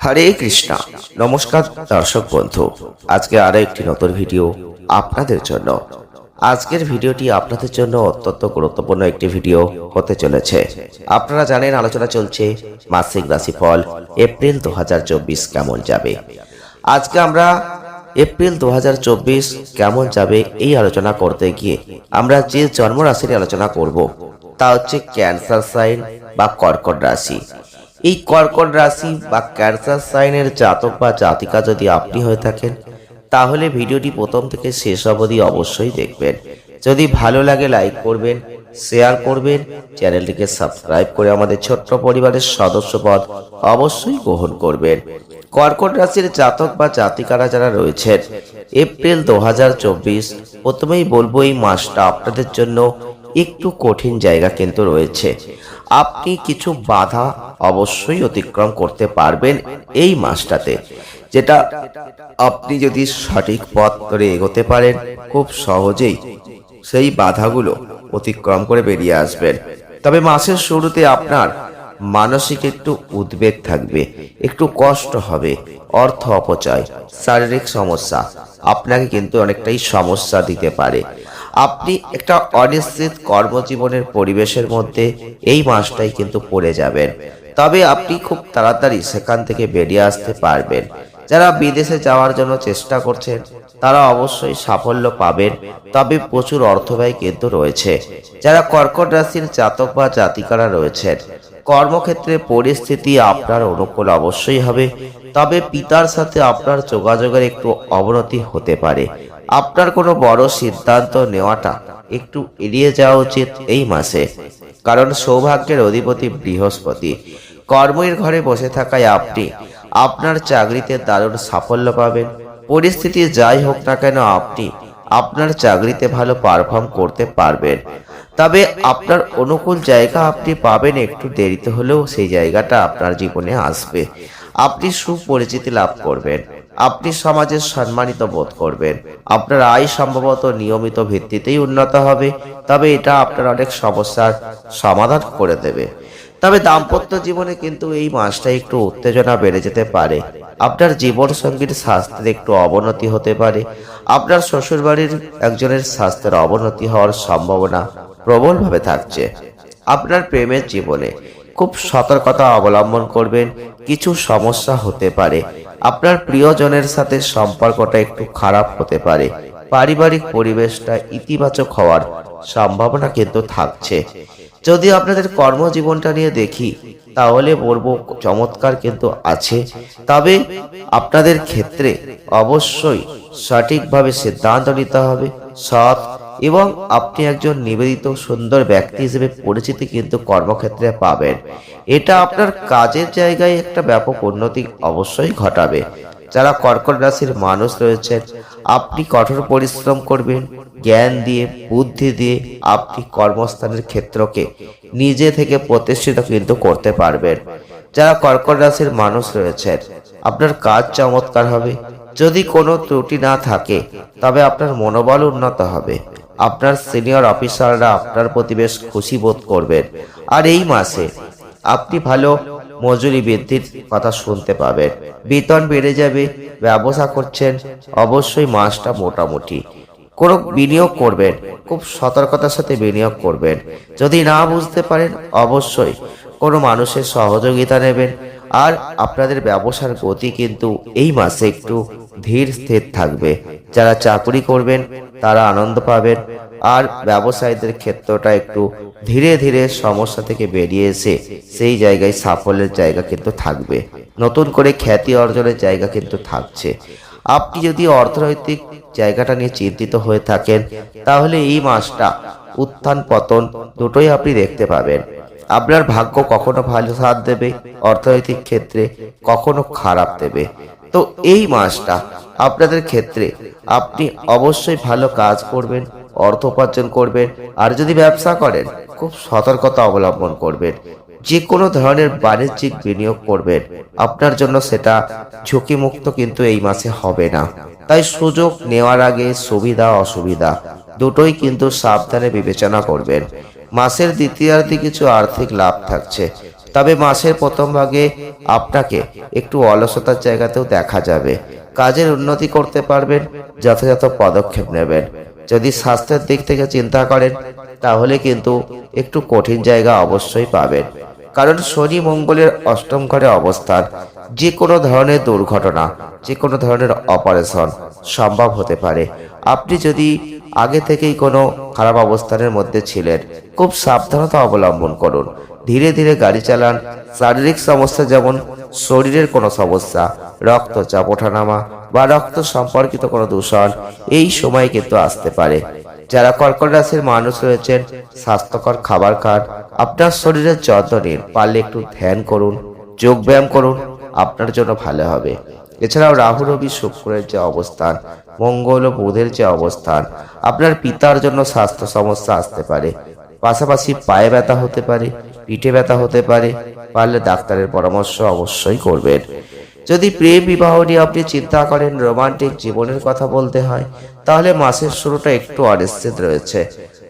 হরে কৃষ্ণা। নমস্কার, দর্শক বন্ধু। আজকে আরও একটি নতুন ভিডিও আপনাদের জন্য। আজকের ভিডিওটি আপনাদের জন্য অত্যন্ত গুরুত্বপূর্ণ একটি ভিডিও হতে চলেছে। আপনারা জানেন, আলোচনা চলছে মাসিক রাশিফল এপ্রিল দু হাজার চব্বিশ কেমন যাবে। আজকে আমরা এপ্রিল দু হাজার চব্বিশ কেমন যাবে এই আলোচনা করতে গিয়ে আমরা যে জন্ম রাশির আলোচনা করব, তা হচ্ছে ক্যান্সার সাইন বা কর্কট রাশি। এই কর্কট রাশি বা ক্যান্সার সাইনের জাতক বা জাতিকা যদি আপনি হয়ে থাকেন, তাহলে ভিডিওটি প্রথম থেকে শেষ অবধি অবশ্যই দেখবেন। যদি ভালো লাগে লাইক করবেন, শেয়ার করবেন, চ্যানেলটিকে সাবস্ক্রাইব করে আমাদের ছোট্ট পরিবারের সদস্যপদ অবশ্যই গ্রহণ করবেন। কর্কট রাশির জাতক বা জাতিকারা যারা রয়েছেন, এপ্রিল দু হাজার চব্বিশ, প্রথমেই বলব এই মাসটা আপনাদের জন্য একটু কঠিন জায়গা কিন্তু রয়েছে। আপনি কিছু বাধা অবশ্যই অতিক্রম করতে পারবেন এই মাসটাতে। যেটা আপনি যদি সঠিক পথ ধরে এগোতে পারেন, খুব সহজেই সেই বাধাগুলো অতিক্রম করে বেরিয়ে আসবেন। তবে মাসের শুরুতে আপনার মানসিক একটু উদ্বেগ থাকবে, একটু কষ্ট হবে, অর্থ অপচয়, শারীরিক সমস্যা, আপনাকে কিন্তু অনেকটাই সমস্যা দিতে পারে। আপনি একটা অনিশ্চিত কর্মজীবনের পরিবেশের মধ্যে এই মাসটাই কিন্তু পড়ে যাবেন। তবে আপনি খুব তাড়াতাড়ি সেখান থেকে বেরিয়ে আসতে পারবেন। যারা বিদেশে যাওয়ার জন্য চেষ্টা করছেন, তারা অবশ্যই সাফল্য পাবেন। তবে প্রচুর অর্থ ব্যয় কিন্তু রয়েছে। যারা কর্কট রাশির জাতক বা জাতিকারা রয়েছেন কর্মক্ষেত্রে পরিস্থিতি আপনার অনুকূল অবশ্যই হবে। তবে পিতার সাথে আপনার যোগাযোগের একটু অবনতি হতে পারে। আপনার কোনো বড় সিদ্ধান্ত নেওয়াটা একটু এড়িয়ে যাওয়া উচিত এই মাসে। কারণ সৌভাগ্যের অধিপতি বৃহস্পতি। কর্মের ঘরে বসে থাকায় আপনি আপনার চাকরিতে দারুণ সাফল্য পাবেন। পরিস্থিতি যাই হোক না কেন, আপনি আপনার চাকরিতে ভালো পারফর্ম করতে পারবেন। তবে আপনার অনুকূল জায়গা আপনি পাবেন একটু দেরিতে হলেও সেই জায়গাটা আপনার জীবনে আসবে। আপনি সুপরিচিতি লাভ করবেন। আপনি সমাজের সম্মানিত বোধ করবেন। আপনার আয় সম্ভবত নিয়মিত ভিত্তিতেই উন্নত হবে। তবে এটা আপনার অনেক সমস্যার সমাধান করে দেবে। তবে দাম্পত্য জীবনে কিন্তু এই মাসটা একটু উত্তেজনা বেড়ে যেতে পারে। আপনার জীবন সঙ্গীর স্বাস্থ্যের একটু অবনতি হতে পারে। আপনার শ্বশুরবাড়ির একজনের স্বাস্থ্যের অবনতি হওয়ার সম্ভাবনা প্রবলভাবে থাকছে। আপনার প্রেমের জীবনে খুব সতর্কতা অবলম্বন করবেন, কিছু সমস্যা হতে পারে। আপনার প্রিয়জনের সাথে সম্পর্কটা একটু খারাপ হতে পারে। পারিবারিক পরিবেশটা ইতিবাচক হওয়ার সম্ভাবনা কিন্তু থাকছে। যদি আপনাদের কর্মজীবনটা নিয়ে দেখি, তাহলে বলব চমৎকার কিন্তু আছে। তবে আপনাদের ক্ষেত্রে অবশ্যই সঠিকভাবে সিদ্ধান্ত নিতে হবে, সৎ এবং আপনি একজন নিবেদিত সুন্দর ব্যক্তি হিসেবে পরিচিতি কিন্তু কর্মক্ষেত্রে পাবেন। এটা আপনার কাজের জায়গায় একটা ব্যাপক উন্নতি অবশ্যই ঘটাবে। যারা কর্কট রাশির মানুষ রয়েছেন, আপনি কঠোর পরিশ্রম করবেন, জ্ঞান দিয়ে, বুদ্ধি দিয়ে আপনি কর্মস্থানের ক্ষেত্রকে নিজে থেকে প্রতিষ্ঠিত কিন্তু করতে পারবেন। যারা কর্কট রাশির মানুষ রয়েছেন, আপনার কাজ চমৎকার হবে। যদি কোনো ত্রুটি না থাকে, তবে আপনার মনোবল উন্নত হবে। আপনার সিনিয়র অফিসাররা আপনার প্রতি বেশ খুশি বোধ করবেন। আর এই মাসে আপনি ভালো মজুরি বৃদ্ধির কথা শুনতে পাবেন। বেতন বেড়ে যাবে, ব্যবসা করছেন, অবশ্যই মাসটা মোটামুটি। কোনো বিনিয়োগ করবেন, খুব সতর্কতার সাথে বিনিয়োগ করবেন। যদি না বুঝতে পারেন, অবশ্যই কোনো মানুষের সহযোগিতা নেবেন। আর আপনাদের ব্যবসার গতি কিন্তু এই মাসে একটু ধীর স্থির থাকবে। যারা চাকরি করবেন তারা আনন্দ পাবেন আর ব্যবসায়ীদের ক্ষেত্রটা একটু ধীরে ধীরে সমস্যা থেকে বেরিয়ে এসে সেই জায়গায় সাফল্যের জায়গা কিন্তু থাকবে। নতুন করে খ্যাতি অর্জনের জায়গা কিন্তু থাকছে। আপনি যদি অর্থনৈতিক জায়গাটা নিয়ে চিন্তিত হয়ে থাকেন, তাহলে এই মাসটা উত্থান পতন দুটোই আপনি দেখতে পাবেন। আপনার ভাগ্য কখনো ভালো সাথ দেবে, অর্থনৈতিক ক্ষেত্রে কখনো খারাপ দেবে। তো এই মাসটা আপনাদের ক্ষেত্রে আপনি অবশ্যই ভালো কাজ করবেন, অর্থ উপার্জন করবেন, আর যদি ব্যবসা করেন, খুব সতর্কতা অবলম্বন করবেন। যে কোনো ধরনের বাণিজ্যিক বিনিয়োগ করবেন। আপনার জন্য সেটা ঝুঁকিমুক্ত কিন্তু এই মাসে হবে না। তাই সুযোগ নেওয়ার আগে সুবিধা, অসুবিধা দুটোই কিন্তু সাবধানে বিবেচনা করবেন। মাসের দ্বিতীয়ার্ধে কিছু আর্থিক লাভ থাকছে। তবে মাসের প্রথম ভাগে আপনাকে একটু অলসতার জায়গাতেও দেখা যাবে। কাজের উন্নতি করতে পারবেন, যথাযথ পদক্ষেপ নেবেন। যদি স্বাস্থ্যের দিক থেকে চিন্তা করেন, তাহলে কিন্তু একটু কঠিন জায়গা অবশ্যই পাবেন। কারণ শনি মঙ্গলের অষ্টম ঘরে অবস্থান যে কোনো ধরনের দুর্ঘটনা যে কোনো ধরনের অপারেশন সম্ভব হতে পারে। আপনি যদি আগে থেকেই কোনো খারাপ অবস্থানের মধ্যে ছিলেন, খুব সাবধানতা অবলম্বন করুন। ধীরে ধীরে গাড়ি চালান, শারীরিক সমস্যা যেমন শরীরের কোনো সমস্যা, রক্তচাপ, ওঠানামা বা রক্ত সম্পর্কিত কোনো দূষণ এই সময় কিন্তু আসতে পারে। যারা কর্কট রাশির মানুষ রয়েছেন, স্বাস্থ্যকর খাবার খান, আপনার শরীরের যত্ন নিন, পারলে একটু ধ্যান করুন, যোগ ব্যায়াম করুন, আপনার জন্য ভালো হবে। এছাড়াও রাহু, রবি, শুক্রের যে অবস্থান, মঙ্গল ও বুধের যে অবস্থান, আপনার পিতার জন্য স্বাস্থ্য সমস্যা আসতে পারে। পাশাপাশি পায়ে ব্যথা হতে পারে, পিঠে ব্যথা হতে পারে পারলে ডাক্তারের পরামর্শ অবশ্যই করবেন। যদি প্রেম বিবাহ নিয়ে আপনি চিন্তা করেন, রোমান্টিক জীবনের কথা বলতে হয়, তাহলে মাসের শুরুটা একটু অনিশ্চিত রয়েছে।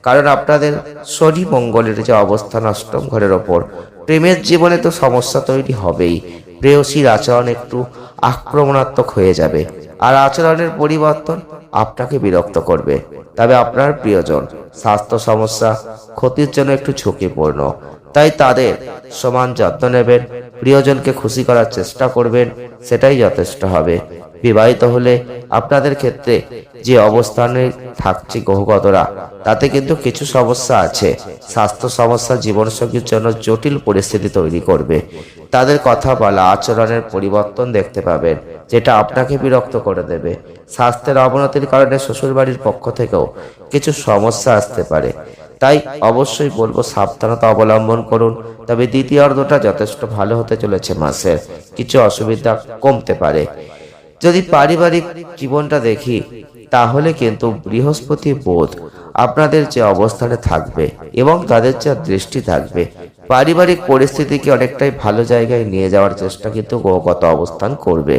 কারণ আপনাদের শনি মঙ্গলের যে অবস্থান অষ্টম ঘরের ওপর, প্রেমের জীবনে তো সমস্যা তৈরি হবেই। প্রেয়সীর আচরণ একটু আক্রমণাত্মক হয়ে যাবে, আর আচরণের পরিবর্তন আপনাকে বিরক্ত করবে। তবে আপনার প্রিয়জন, স্বাস্থ্য সমস্যা, ক্ষতির জন্য একটু ঝুঁকিপূর্ণ। তাই তাদের সমান যত্ন নেবেন, প্রিয়জনকে খুশি করার চেষ্টা করবেন, সেটাই যথেষ্ট হবে। বিবাহিত হলে আপনাদের ক্ষেত্রে যে অবস্থানে থাকছে গ্রহগতরা তাতে কিন্তু কিছু সমস্যা আছে। স্বাস্থ্য সমস্যা জীবনসঙ্গীর জন্য জটিল পরিস্থিতি তৈরি করবে। তাদের কথা বলা আচরণের পরিবর্তন দেখতে পাবেন, যেটা আপনাকে বিরক্ত করে দেবে। স্বাস্থ্যের অবনতির কারণে শ্বশুরবাড়ির পক্ষ থেকেও কিছু সমস্যা আসতে পারে। তাই অবশ্যই বলব সাবধানতা অবলম্বন করুন। তবে দ্বিতীয় অর্ধটা যথেষ্ট ভালো হতে চলেছে মাসের। কিছু অসুবিধা কমতে পারে। যদি পারিবারিক জীবনটা দেখি, তাহলে কিন্তু বৃহস্পতি বোধ আপনাদের যে অবস্থানে থাকবে এবং তাদের যা দৃষ্টি থাকবে, পারিবারিক পরিস্থিতিকে অনেকটাই ভালো জায়গায় নিয়ে যাওয়ার চেষ্টা কিন্তু গ্রহগত অবস্থান করবে।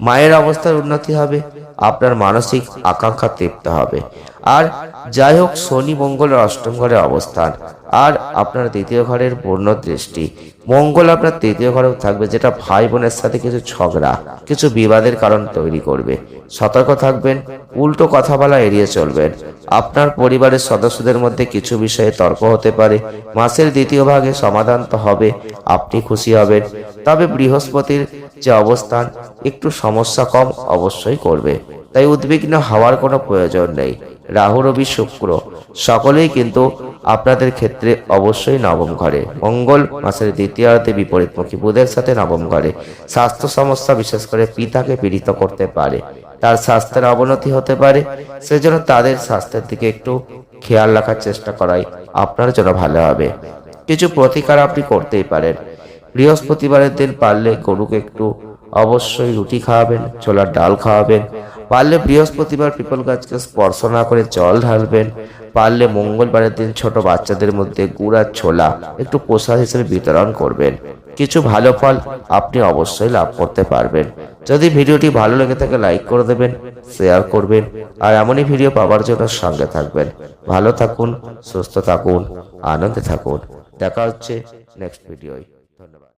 মায়ের অবস্থার উন্নতি হবে, আপনার মানসিক আকাঙ্ক্ষা তৃপ্ত হবে। আর যাই হোক, শনি মঙ্গলের অষ্টম ঘরে অবস্থান। আর আপনার দ্বিতীয় ঘরের পূর্ণ দৃষ্টি। মঙ্গল আপনার তৃতীয় ঘরেও থাকবে, যেটা ভাই বোনের সাথে কিছু ঝগড়া, কিছু বিবাদের কারণ তৈরি করবে। সতর্ক থাকবেন, উল্টো কথা বলা এড়িয়ে চলবেন। আপনার পরিবারের সদস্যদের মধ্যে কিছু বিষয়ে তর্ক হতে পারে। মাসের দ্বিতীয় ভাগে সমাধান তো হবে, আপনি খুশি হবেন। তবে বৃহস্পতির যে অবস্থান, একটু সমস্যা কম অবশ্যই করবে। তাই উদ্বিগ্ন হওয়ার কোনো প্রয়োজন নেই। রাহু, রবি, শুক্র সকলেই কিন্তু আপনাদের ক্ষেত্রে অবশ্যই নবম ঘরে। মঙ্গল মাসের দ্বিতীয়ার্ধে বিপরীতমুখী বুধের সাথে নবম ঘরে। স্বাস্থ্য সমস্যা, বিশেষ করে পিতাকে পীড়িত করতে পারে। তার স্বাস্থ্যের অবনতি হতে পারে। সেজন্য তাদের স্বাস্থ্যের দিকে একটু খেয়াল রাখার চেষ্টা করাই আপনার জন্য ভালো হবে। কিছু প্রতিকার আপনি করতেই পারেন। বৃহস্পতিবারের দিন পারলে গরুকে একটু অবশ্যই রুটি খাওয়াবেন, ছোলার ডাল খাওয়াবেন পারলে বৃহস্পতিবার পিপল গাছকে স্পর্শ না করে জল ঢালবেন। পারলে মঙ্গলবারের দিন ছোট বাচ্চাদের মধ্যে গুড় ছোলা একটু প্রসাদ হিসেবে বিতরণ করবেন। কিছু ভালো ফল আপনি অবশ্যই লাভ করতে পারবেন। যদি ভিডিওটি ভালো লেগে থাকে, লাইক করে দেবেন, শেয়ার করবেন আর এমনই ভিডিও পাওয়ার জন্য সঙ্গে থাকবেন। ভালো থাকুন, সুস্থ থাকুন, আনন্দে থাকুন। দেখা হচ্ছে নেক্সট ভিডিওয়